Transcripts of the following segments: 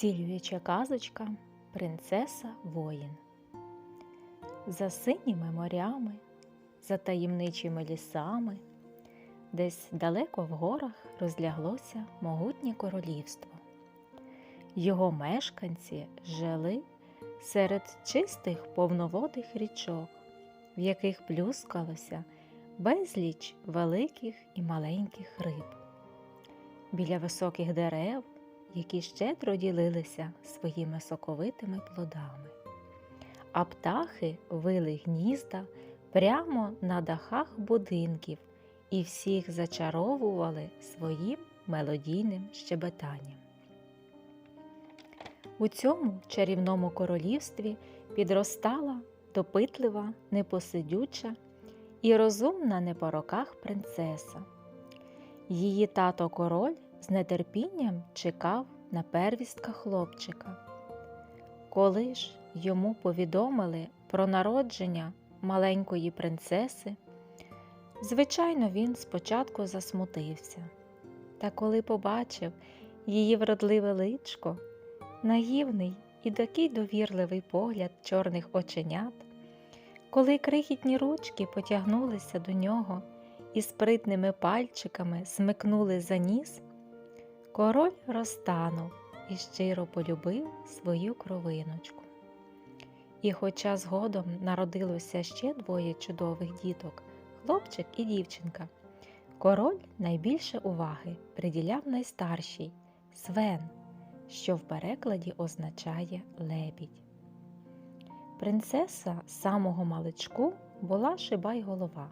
Зцілююча казочка Принцеса воїн. За синіми морями, за таємничими лісами, десь далеко в горах розляглося могутнє королівство. Його мешканці жили серед чистих повноводих річок, в яких плюскалося безліч великих і маленьких риб. Біля високих дерев які щедро ділилися своїми соковитими плодами. А птахи вили гнізда прямо на дахах будинків і всіх зачаровували своїм мелодійним щебетанням. У цьому чарівному королівстві підростала допитлива, непосидюча і розумна не по роках принцеса. Її тато король з нетерпінням чекав на первістка хлопчика. Коли ж йому повідомили про народження маленької принцеси, звичайно, він спочатку засмутився. Та коли побачив її вродливе личко, наївний і такий довірливий погляд чорних оченят, коли крихітні ручки потягнулися до нього і спритними пальчиками смикнули за ніс, Король розтанув і щиро полюбив свою кровиночку. І, хоча згодом народилося ще двоє чудових діток хлопчик і дівчинка, король найбільше уваги приділяв найстаршій Свен, що в перекладі означає лебідь. Принцеса самого маличку була шибай голова.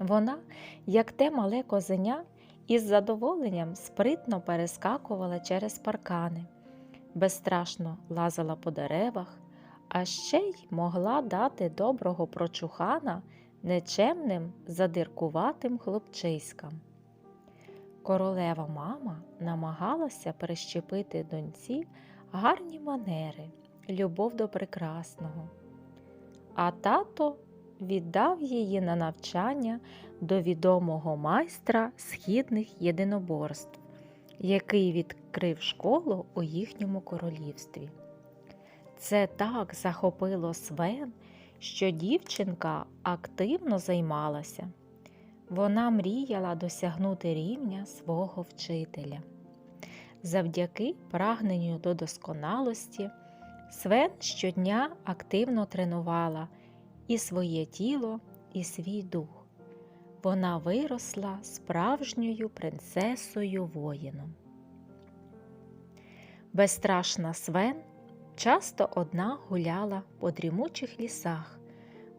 Вона, як те мале козеня, із задоволенням спритно перескакувала через паркани, безстрашно лазила по деревах, а ще й могла дати доброго прочухана нечемним задиркуватим хлопчиськам. Королева мама намагалася перещепити доньці гарні манери, любов до прекрасного. А тато віддав її на навчання до відомого майстра східних єдиноборств, який відкрив школу у їхньому королівстві. Це так захопило Свен, що дівчинка активно займалася. Вона мріяла досягнути рівня свого вчителя. Завдяки прагненню до досконалості, Свен щодня активно тренувала і своє тіло, і свій дух. Вона виросла справжньою принцесою воїном. Безстрашна Свен часто одна гуляла по дрімучих лісах,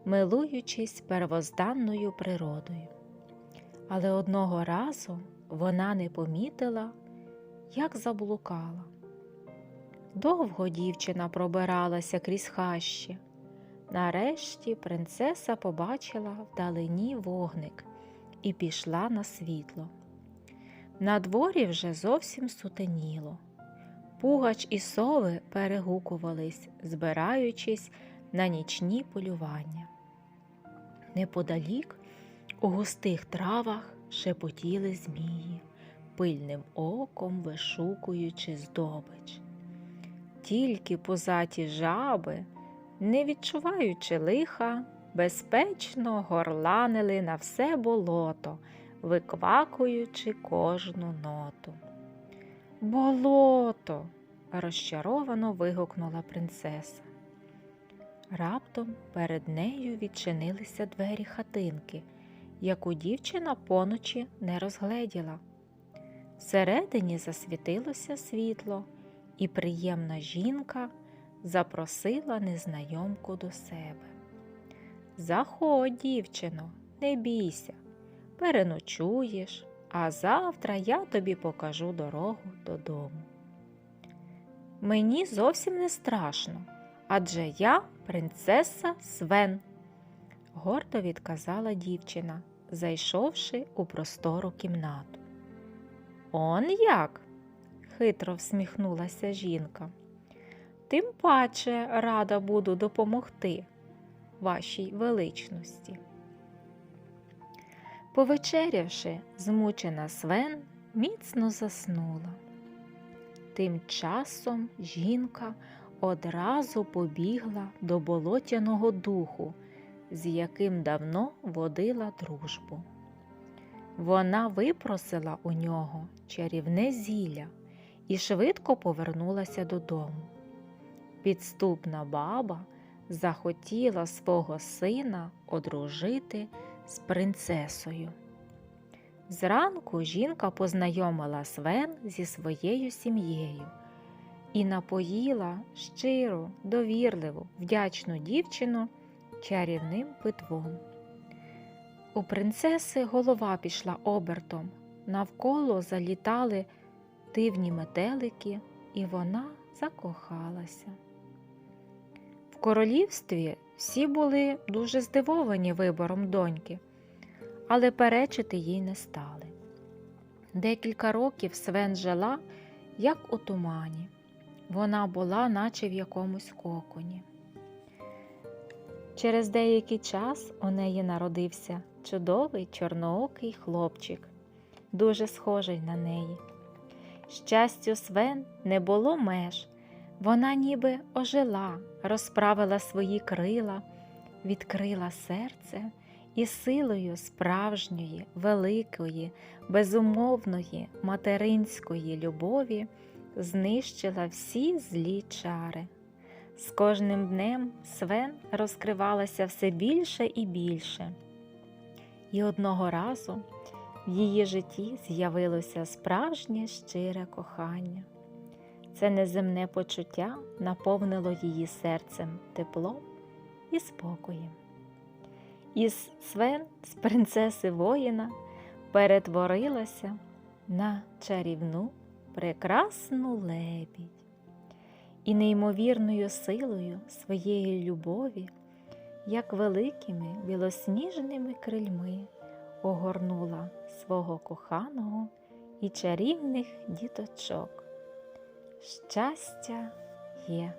милуючись первозданною природою. Але одного разу вона не помітила, як заблукала. Довго дівчина пробиралася крізь хащі, Нарешті принцеса побачила вдалині вогник і пішла на світло. На дворі вже зовсім сутеніло. Пугач і сови перегукувались, збираючись на нічні полювання. Неподалік у густих травах шепотіли змії, пильним оком вишукуючи здобич. Тільки позаті жаби не відчуваючи лиха, безпечно горланили на все болото, виквакуючи кожну ноту. Болото. розчаровано вигукнула принцеса. Раптом перед нею відчинилися двері хатинки, яку дівчина поночі не розгледіла. Всередині засвітилося світло, і приємна жінка запросила незнайомку до себе. Заходь, дівчино, не бійся, переночуєш, а завтра я тобі покажу дорогу додому. Мені зовсім не страшно, адже я принцеса Свен, гордо відказала дівчина, зайшовши у простору кімнату. Он як? хитро всміхнулася жінка тим паче рада буду допомогти вашій величності. Повечерявши, змучена Свен міцно заснула. Тим часом жінка одразу побігла до болотяного духу, з яким давно водила дружбу. Вона випросила у нього чарівне зілля і швидко повернулася додому. Підступна баба захотіла свого сина одружити з принцесою. Зранку жінка познайомила Свен зі своєю сім'єю і напоїла щиру, довірливу, вдячну дівчину чарівним питвом. У принцеси голова пішла обертом, навколо залітали дивні метелики, і вона закохалася. Королівстві всі були дуже здивовані вибором доньки, але перечити їй не стали. Декілька років Свен жила, як у тумані. Вона була, наче в якомусь коконі. Через деякий час у неї народився чудовий чорноокий хлопчик, дуже схожий на неї. Щастю, Свен не було меж. Вона ніби ожила, розправила свої крила, відкрила серце і силою справжньої, великої, безумовної материнської любові знищила всі злі чари. З кожним днем Свен розкривалася все більше і більше. І одного разу в її житті з'явилося справжнє щире кохання. Це неземне почуття наповнило її серцем теплом і спокоєм. І Свен з принцеси воїна перетворилася на чарівну прекрасну лебідь і неймовірною силою своєї любові, як великими білосніжними крильми, огорнула свого коханого і чарівних діточок. Щастя є.